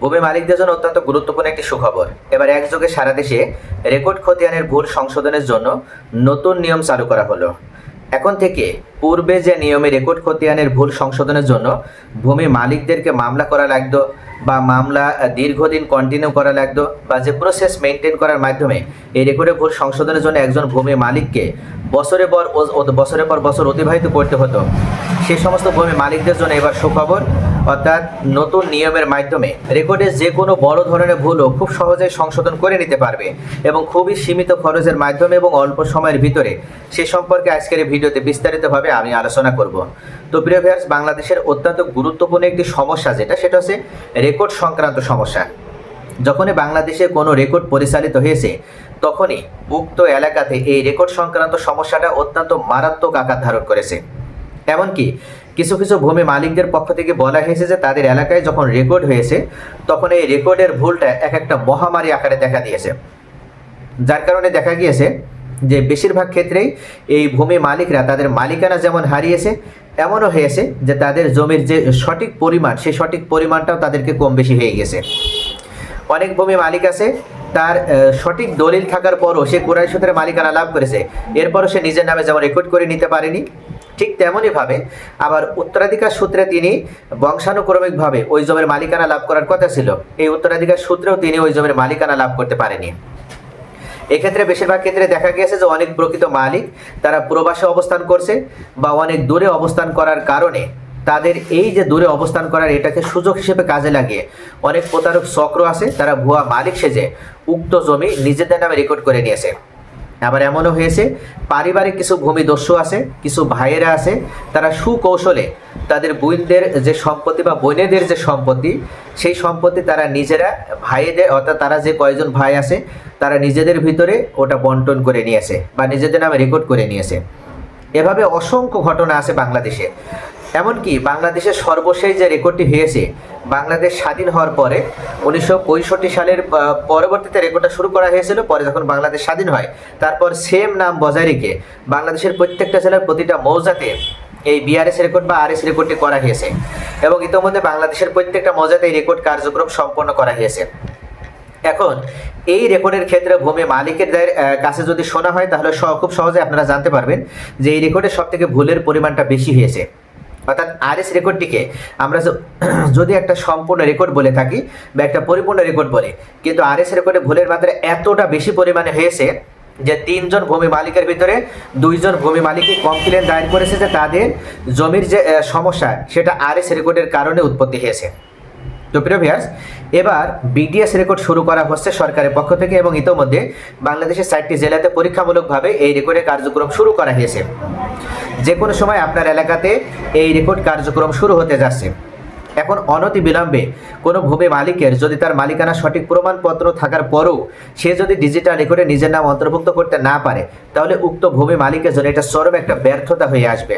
ভূমি মালিকদের জন্য অত্যন্ত গুরুত্বপূর্ণ একটি সুখবর। এবার একযোগে সারা দেশে রেকর্ড খতিয়ানের ভুল সংশোধনের জন্য নতুন নিয়ম চালু করা হলো। এখন থেকে পূর্বে যে নিয়মে রেকর্ড খতিয়ানের ভুল সংশোধনের জন্য ভূমি মালিকদেরকে মামলা করা লাগতো বা মামলা দীর্ঘদিন কন্টিনিউ করা লাগতো বা যে প্রসেস মেনটেন করার মাধ্যমে এই রেকর্ডের ভুল সংশোধনের জন্য একজন ভূমি মালিককে বছরে পর বছরের পর বছর অতিবাহিত করতে হতো। সেই সমস্ত ভূমি মালিকদের জন্য এবার সুখবর। অর্থাৎ নতুন নিয়মের মাধ্যমে রেকর্ডে যে কোনো বড় ধরনের ভুলও খুব সহজেই সংশোধন করে নিতে পারবে এবং খুবই সীমিত খরচের মাধ্যমে এবং অল্প সময়ের ভিতরে। সে সম্পর্কে আজকের এই ভিডিওতে বিস্তারিতভাবে আমি আলোচনা করব। তো প্রিয় ভিউয়ার্স, বাংলাদেশের অত্যন্ত গুরুত্বপূর্ণ একটি সমস্যা যেটা, সেটা হচ্ছে রেকর্ড সংক্রান্ত সমস্যা। যখনই বাংলাদেশে কোনো রেকর্ড পরিচালিত হয়েছে, তখনই উক্ত এলাকাতে এই রেকর্ড সংক্রান্ত সমস্যাটা অত্যন্ত মারাত্মক আকার ধারণ করেছে। এমনকি কিছু কিছু ভূমি মালিকদের পক্ষ থেকে বলা হয়েছে যে তাদের এলাকায় যখন রেকর্ড হয়েছে, তখন এই রেকর্ডের ভুলটা এক একটা মহামারী আকারে দেখা দিয়েছে। যার কারণে দেখা গিয়েছে যে বেশিরভাগ ক্ষেত্রেই এই ভূমি মালিকরা তাদের মালিকানা যেমন হারিয়েছে, এমনও হয়েছে যে তাদের জমির যে সঠিক পরিমাণ, সেই সঠিক পরিমাণটাও তাদেরকে কম বেশি হয়ে গেছে। অনেক ভূমি মালিক আছে, তার সঠিক দলিল থাকার পরও সে কোরআন সূত্রে মালিকানা লাভ করেছে। এরপরও সে নিজের নামে যেমন রেকর্ড করে নিতে পারেনি ঠিক তেমনইভাবে আবার উত্তরাধিকার সূত্রে তিনি বংশানুক্রমিকভাবে ওই জমির মালিকানা লাভ করার কথা ছিল। এই উত্তরাধিকার সূত্রেও তিনি ওই জমির মালিকানা লাভ করতে পারেনি। এক্ষেত্রে বেশিরভাগ ক্ষেত্রে দেখা গিয়েছে যে অনেক প্রকৃত মালিক তারা প্রবাসে অবস্থান করছে বা অনেক দূরে অবস্থান করার কারণে তাদের এই যে দূরে অবস্থান করার এটাকে সুযোগ হিসেবে কাজে লাগিয়ে অনেক প্রতারক চক্র আছে, তারা ভুয়া মালিক সেজে উক্ত জমি নিজেদের নামে রেকর্ড করে নিয়েছে। আবার এমনও হয়েছে, পারিবারিক কিছু ভূমিদস্যু আছে, কিছু ভাইয়েরা আছে, তারা সুকৌশলে তাদের বোনদের যে সম্পত্তি বা বোনেদের যে সম্পত্তি, সেই সম্পত্তি তারা নিজেরা ভাইয়েদের অর্থাৎ তারা যে কয়জন ভাই আছে, তারা নিজেদের ভিতরে ওটা বন্টন করে নিয়েছে বা নিজেদের নামে রেকর্ড করে নিয়েছে। এভাবে অসংখ্য ঘটনা আছে বাংলাদেশে। এমনকি বাংলাদেশের সর্বশেষ যে রেকর্ডটি হয়েছে, বাংলাদেশ স্বাধীন হওয়ার পরে উনিশশো পঁয়ষট্টি সালের পরবর্তীতে রেকর্ডটা শুরু করা হয়েছিল, পরে যখন বাংলাদেশ স্বাধীন হয়, তারপর সেম নাম বজায় রেখে বাংলাদেশের প্রত্যেকটা জেলার প্রতিটা মৌজাতে এই বিআরএস রেকর্ড বা আরএস রেকর্ডটি করা হয়েছে এবং ইতোমধ্যে বাংলাদেশের প্রত্যেকটা মৌজাতে এই রেকর্ড কার্যক্রম সম্পন্ন করা হয়েছে। এখন এই রেকর্ডের ক্ষেত্রে ভূমি মালিকের কাছে যদি শোনা হয়, তাহলে খুব সহজে আপনারা জানতে পারবেন যে এই রেকর্ডের সব থেকে ভুলের পরিমাণটা বেশি হয়েছে। অর্থাৎ আরএস রেকর্ডটিকে আমরা যদি একটা সম্পূর্ণ রেকর্ড বলে থাকি বা একটা পরিপূর্ণ রেকর্ড বলে, কিন্তু আরএস রেকর্ডে ভুলের মাত্রা এতটা বেশি পরিমাণে হয়েছে যে তিনজন ভূমি মালিকের ভিতরে দুইজন ভূমি মালিকই কমপ্লেন দায়ের করেছে যে তাদের জমির যে সমস্যা, সেটা আরএস রেকর্ডের কারণে উৎপত্তি হয়েছে। তো প্রিয় ভিয়ার্স এবার বিডিএস রেকর্ড শুরু করা হচ্ছে সরকারের পক্ষ থেকে এবং ইতোমধ্যে বাংলাদেশের চারটি জেলাতে পরীক্ষামূলকভাবে এই রেকর্ডের কার্যক্রম শুরু করা হয়েছে। যে কোনো সময় আপনার এলাকাতে এই রেকর্ড কার্যক্রম শুরু হতে যাচ্ছে। এখন অনতি বিলম্বে কোনো ভূমি মালিকের যদি তার মালিকানা সঠিক প্রমাণপত্র থাকার পরও সে যদি ডিজিটাল রেকর্ডে নিজের নাম অন্তর্ভুক্ত করতে না পারে, তাহলে উক্ত ভূমি মালিকের জন্য এটা চরম একটা ব্যর্থতা হয়ে আসবে।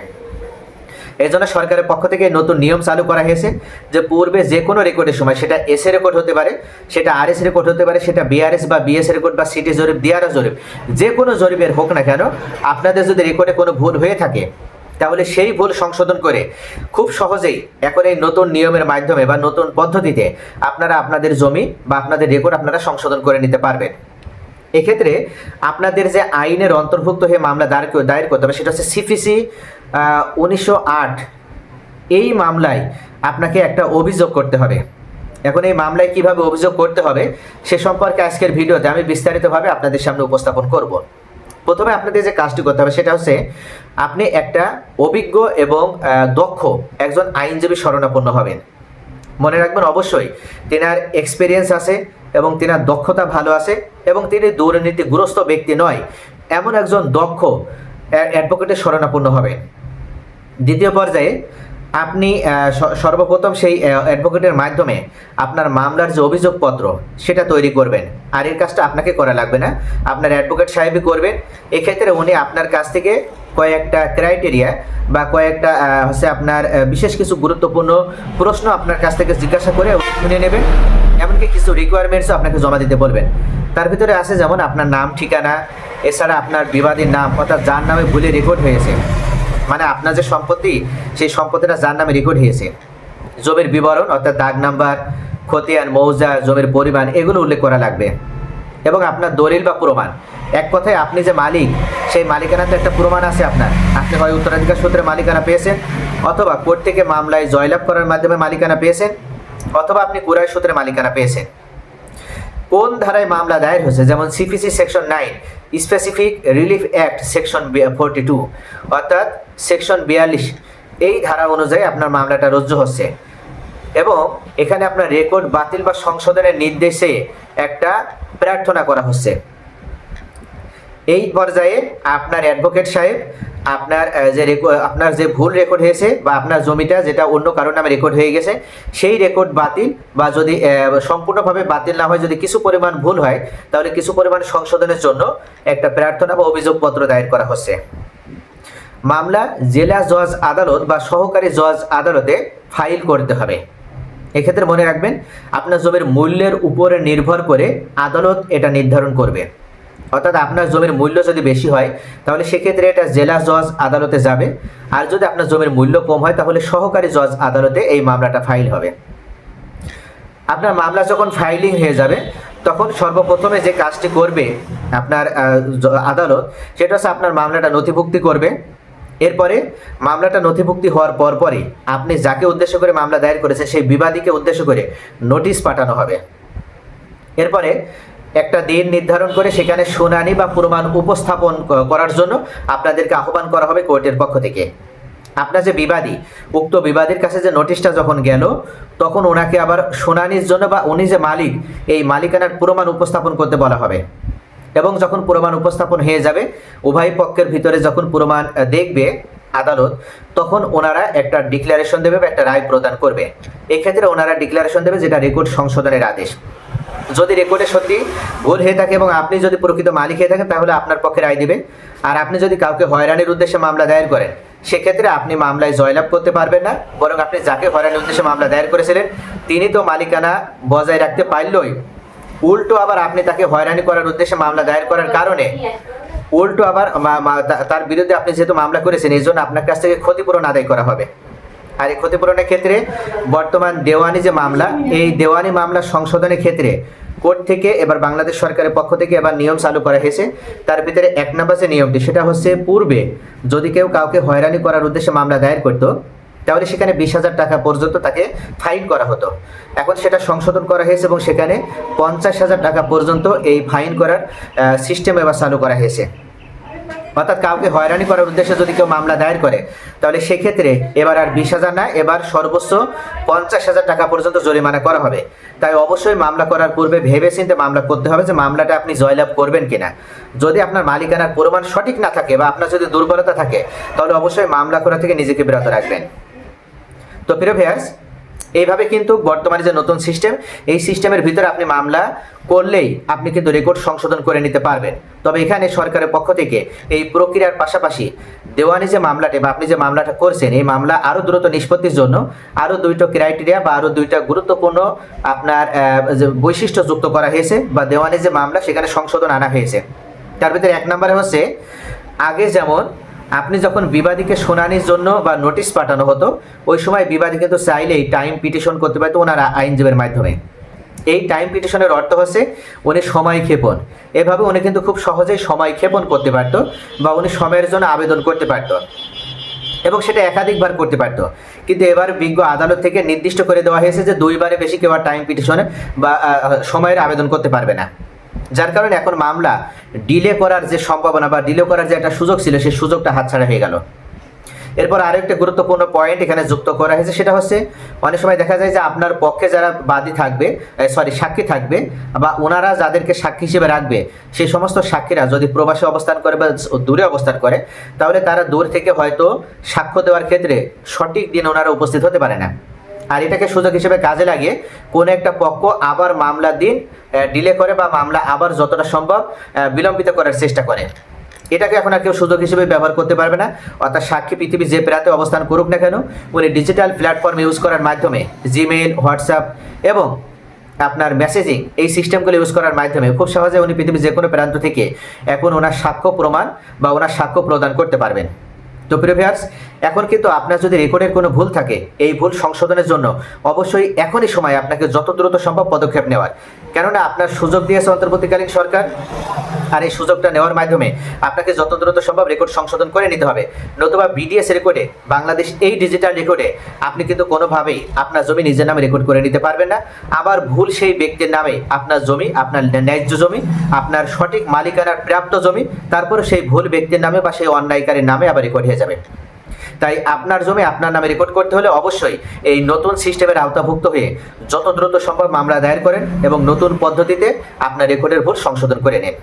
এই জন্য সরকারের পক্ষ থেকে নতুন নিয়ম চালু করা হয়েছে যে পূর্বে যে কোনো রেকর্ডের সময়, সেটা এস রেকর্ড হতে পারে, সেটা আর এস রেকর্ড হতে পারে, সেটা বিআরএস বা বিএস রেকর্ড বা সিটি জরিপ ডিআরএস জরিপ, যে কোনো জরিপের হোক না কেন, আপনাদের যদি রেকর্ডে কোনো ভুল হয়ে থাকে, তাহলে সেই ভুল সংশোধন করে খুব সহজেই এখন এই নতুন নিয়মের মাধ্যমে বা নতুন পদ্ধতিতে আপনারা আপনাদের জমি বা আপনাদের রেকর্ড আপনারা সংশোধন করে নিতে পারবেন। এক্ষেত্রে আপনাদের যে আইনের অন্তর্ভুক্ত হয়ে মামলা দায়ের দায়ের করতে হবে, সেটা হচ্ছে সিপিসি উনিশশো আট, এই মামলায় আপনাকে একটা অভিযোগ করতে হবে। এখন এই মামলায় কীভাবে অভিযোগ করতে হবে, সে সম্পর্কে আজকের ভিডিওতে আমি বিস্তারিতভাবে আপনাদের সামনে উপস্থাপন করব। প্রথমে আপনাদের যে কাজটি করতে হবে, সেটা হচ্ছে আপনি একটা অভিজ্ঞ এবং দক্ষ একজন আইনজীবী শরণাপন্ন হবেন। মনে রাখবেন অবশ্যই, তেনার এক্সপিরিয়েন্স আছে এবং তেনার দক্ষতা ভালো আছে এবং তিনি দুর্নীতিগ্রস্ত ব্যক্তি নয়, এমন একজন দক্ষ অ্যাডভোকেটের শরণাপন্ন হবেন। দ্বিতীয় পর্যায়ে আপনি সর্বপ্রথম সেই অ্যাডভোকেটের মাধ্যমে আপনার মামলার যে অভিযোগপত্র সেটা তৈরি করবেন। আর এর কাজটা আপনাকে করা লাগবে না। আপনার অ্যাডভোকেট সাহেবই করবেন। এক্ষেত্রে উনি আপনার কাছ থেকে কয়েকটা ক্রাইটেরিয়া বা কয়েকটা হচ্ছে আপনার বিশেষ কিছু গুরুত্বপূর্ণ প্রশ্ন আপনার কাছ থেকে জিজ্ঞাসা করে শুনে নেবেন। এমনকি কিছু রিকোয়ারমেন্টসও আপনাকে জমা দিতে বলবেন। তার ভিতরে আছে যেমন আপনার নাম, ঠিকানা, এছাড়া আপনার বিবাদীর নাম, অর্থাৎ যার নামে ভুলে রেকর্ড হয়েছে। মানে আপনার যে সম্পত্তি, সেই সম্পত্তিটা যার নামে রেকর্ড হয়েছে। জমির বিবরণ, অর্থাৎ দাগ নাম্বার, খতিয়ান, মৌজা, জমির পরিমাণ, এগুলো উল্লেখ করা লাগবে। এবং আপনার দলিল বা প্রমাণ। এক কথায় আপনি যে মালিক, সেই মালিকানাতে একটা প্রমাণ আছে আপনার। আপনি হয় উত্তরাধিকার সূত্রে মালিকানা পেয়েছেন, অথবা কোর্ট থেকে মামলায় জয়লাভ করার মাধ্যমে মালিকানা পেয়েছেন, অথবা আপনি কুরাই সূত্রে মালিকানা পেয়েছেন। কোন ধারায় মামলা দায়ের হয়েছে? যেমন CPC section nine specific relief act section forty two অর্থাৎ সেকশন বিয়াল্লিশ, এই ধারা অনুযায়ী আপনার মামলাটা রুজু হচ্ছে। এবং এখানে আপনার রেকর্ড বাতিল বা সংশোধনের নির্দেশে একটা প্রার্থনা করা হচ্ছে। এই পর্যায়ে আপনার অ্যাডভোকেট সাহেব আপনার যে আপনার যে ভুল রেকর্ড হয়েছে বা আপনার জমিটা যেটা অন্য কারোর নামে রেকর্ড হয়ে গেছে, সেই রেকর্ড বাতিল বা যদি সম্পূর্ণভাবে বাতিল না হয়, যদি কিছু পরিমাণ ভুল হয়, তাহলে কিছু পরিমাণ সংশোধনের জন্য একটা প্রার্থনা বা অভিযোগপত্র দায়ের করা হচ্ছে। মামলা জেলা জজ আদালত বা সহকারী জজ আদালতে ফাইল করতে হবে। এক্ষেত্রে মনে রাখবেন, আপনার জমির মূল্যের উপরে নির্ভর করে আদালত এটা নির্ধারণ করবে। অর্থাৎ আপনার জমির মূল্য যদি বেশি হয়, তাহলে সেক্ষেত্রে এটা জেলা জজ আদালতে যাবে। আর যদি আপনার জমির মূল্য কম হয়, তাহলে সহকারী জজ আদালতে এই মামলাটা ফাইল হবে। আপনার মামলা যখন ফাইলিং হয়ে যাবে, তখন সর্বপ্রথমে যে কাজটি করবে আপনার আদালত, সেটা হচ্ছে আপনার মামলাটা নথিভুক্তি করবে। এরপরে মামলাটা নথিভুক্তি হওয়ার পরপরই আপনি যাকে উদ্দেশ্য করে মামলা দায়ের করেছেন, সেই বিবাদীকে উদ্দেশ্য করে নোটিশ পাঠানো হবে। এরপরে একটা দিন নির্ধারণ করে সেখানে শুনানি বা প্রমাণ উপস্থাপন করার জন্য আপনাদেরকে আহ্বান করা হবে কোর্টের পক্ষ থেকে। আপনার যে বিবাদী, উক্ত বিবাদীর কাছে যে নোটিশটা যখন গেল, তখন ওনাকে আবার শুনানির জন্য বা উনি যে মালিক, এই মালিকানার প্রমাণ উপস্থাপন করতে বলা হবে। এবং যখন প্রমাণ উপস্থাপন হয়ে যাবে, উভয় পক্ষের ভিতরে যখন প্রমাণ দেখবে আদালত, তখন ওনারা একটা ডিক্লারেশন দেবে বা একটা রায় প্রদান করবে। এক্ষেত্রে ওনারা ডিক্লারেশন দেবে যেটা রেকর্ড সংশোধনের আদেশ। যদি রেকর্ডে সত্যি ভুল হয়ে থাকে এবং আপনি যদি প্রকৃত মালিক হয়ে থাকেন, তাহলে আপনার পক্ষে রায় দিবে আর আপনি যদি কাউকে হয়রানির উদ্দেশ্যে মামলা দায়ের করেন, সেক্ষেত্রে আপনি মামলায় জয়লাভ করতে পারবেন না। বরং আপনি যাকে হয়রানির উদ্দেশ্যে মামলা দায়ের করেছিলেন, তিনি তো মালিকানা বজায় রাখতে পারলই। উল্টো আবার আপনি তাকে হয়রানি করার উদ্দেশ্যে মামলা দায়ের করার কারণে, উল্টো আবার তার বিরুদ্ধে আপনি যেহেতু মামলা করেছেন এই জন্য আপনার কাছ থেকে ক্ষতিপূরণ আদায় করা হবে। আর এই ক্ষতিপূরণের ক্ষেত্রে বর্তমান দেওয়ানি যে মামলা, এই দেওয়ানি মামলা সংশোধনের ক্ষেত্রে কোর্ট থেকে এবার বাংলাদেশ সরকারের পক্ষ থেকে এবার নিয়ম চালু করা হয়েছে। তার ভিতরে এক নম্বর যে নিয়মটি, সেটা হচ্ছে পূর্বে যদি কেউ কাউকে হয়রানি করার উদ্দেশ্যে মামলা দায়ের করতো, তাহলে সেখানে বিশ হাজার টাকা পর্যন্ত তাকে ফাইন করা হতো। এখন সেটা সংশোধন করা হয়েছে এবং সেখানে পঞ্চাশ হাজার টাকা পর্যন্ত এই ফাইন করার সিস্টেম এবার চালু করা হয়েছে। অর্থাৎ কাউকে হয়রানি করার উদ্দেশ্যে যদি কেউ মামলা দায়ের করে, তাহলে সেক্ষেত্রে এবার আর বিশ হাজার না এবার সর্বোচ্চ পঞ্চাশ হাজার টাকা পর্যন্ত জরিমানা করা হবে। তাই অবশ্যই মামলা করার পূর্বে ভেবে চিন্তে মামলা করতে হবে যে মামলাটা আপনি জয়লাভ করবেন কিনা। যদি আপনার মালিকানার প্রমাণ সঠিক না থাকে বা আপনার যদি দুর্বলতা থাকে, তাহলে অবশ্যই মামলা করা থেকে নিজেকে বিরত রাখবেন। তো প্রিয় ভিয়ার্স এইভাবে কিন্তু বর্তমানে যে নতুন সিস্টেম, এই সিস্টেমের ভিতরে আপনি মামলা করলেই আপনি কিন্তু রেকর্ড সংশোধন করে নিতে পারবেন। তবে এখানে সরকারের পক্ষ থেকে এই প্রক্রিয়ার পাশাপাশি দেওয়ানি যে মামলাটি বা আপনি যে মামলাটা করছেন, এই মামলা আরও দ্রুত নিষ্পত্তির জন্য আরও দুইটা ক্রাইটেরিয়া বা আরও দুইটা গুরুত্বপূর্ণ আপনার যে বৈশিষ্ট্য যুক্ত করা হয়েছে বা দেওয়ানি যে মামলা সেখানে সংশোধন আনা হয়েছে। তার ভিতরে এক নম্বরে হচ্ছে, আগে যেমন আপনি যখন বিবাদীকে শুনানির জন্য বা নোটিশ পাঠানো হতো, ওই সময় বিবাদী কিন্তু চাইলেই টাইম পিটিশন করতে পারতো ওনার আইনজীবীর মাধ্যমে। এই টাইম পিটিশনের অর্থ হচ্ছে উনি সময় ক্ষেপণ। এভাবে উনি কিন্তু খুব সহজেই সময় ক্ষেপণ করতে পারতো বা উনি সময়ের জন্য আবেদন করতে পারতো এবং সেটা একাধিকবার করতে পারতো। কিন্তু এবার বিজ্ঞ আদালত থেকে নির্দিষ্ট করে দেওয়া হয়েছে যে দুইবারে বেশি কেউ টাইম পিটিশনে বা সময়ের আবেদন করতে পারবে না। যার কারণে এখন মামলা ডিলে করার যে সম্ভাবনা বা ডিলে করার যে একটা সুযোগ ছিল, সেই সুযোগটা হাতছাড়া হয়ে গেল। এরপর আরেকটা গুরুত্বপূর্ণ পয়েন্ট এখানে যুক্ত করা হয়েছে, সেটা হচ্ছে অনেক সময় দেখা যায় যে আপনার পক্ষে যারা বাদী থাকবে সরি সাক্ষী থাকবে বা ওনারা যাদেরকে সাক্ষী হিসেবে রাখবে, সেই সমস্ত সাক্ষীরা যদি প্রবাসে অবস্থান করে বা দূরে অবস্থান করে, তাহলে তারা দূর থেকে হয়তো সাক্ষ্য দেওয়ার ক্ষেত্রে সঠিক দিন ওনারা উপস্থিত হতে পারে না। আর এটাকে সুযোগ হিসেবে কাজে লাগিয়ে কোনো একটা পক্ষ আবার মামলার দিন ডিলে করে বা মামলা আবার যতটা সম্ভব বিলম্বিত করার চেষ্টা করে। এটাকে এখন আর কেউ সুযোগ হিসেবে ব্যবহার করতে পারবে না। অর্থাৎ সাক্ষী পৃথিবী যে প্রাতে অবস্থান করুক না কেন, উনি ডিজিটাল প্ল্যাটফর্ম ইউজ করার মাধ্যমে জিমেইল হোয়াটসঅ্যাপ এবং আপনার মেসেজিং এই সিস্টেমগুলো ইউজ করার মাধ্যমে খুব সহজে উনি পৃথিবীর যে কোনো প্রান্ত থেকে এখন ওনার সাক্ষ্য প্রমাণ বা ওনার সাক্ষ্য প্রদান করতে পারবেন। তো প্রিয় ভিউয়ার্স, এখন কিন্তু আপনার যদি রেকর্ডের কোনো ভুল থাকে এই ভুল সংশোধনের জন্য অবশ্যই এখনই সময় আপনাকে যত দ্রুত সম্ভব পদক্ষেপ নেওয়ার। কেননা আপনার সুযোগ দিয়েছে অন্তর্বর্তীকালীন সরকার। আর এই সুযোগটা নেওয়ার মাধ্যমে আপনাকে যত দ্রুত সম্ভব রেকর্ড সংশোধন করে নিতে হবে। নতুবা বিডিএস রেকর্ডে, বাংলাদেশ এই ডিজিটাল রেকর্ডে আপনি কিন্তু কোনোভাবেই আপনার জমি নিজের নামে রেকর্ড করে নিতে পারবেন না। আবার ভুল সেই ব্যক্তির নামে আপনার জমি, আপনার ন্যায্য জমি, আপনার সঠিক মালিকানার প্রাপ্ত জমি তারপরে সেই ভুল ব্যক্তির নামে বা সেই অন্যায়কারীর নামে আবার রেকর্ড হয়ে যাবে। তাই আপনার জমি, আপনার নামে রেকর্ড করতে হলে অবশ্যই এই নতুন সিস্টেমের আওতাভুক্ত হয়ে যত দ্রুত সম্ভব মামলা দায়ের করেন এবং নতুন পদ্ধতিতে আপনার রেকর্ডের ভুল সংশোধন করে নিন।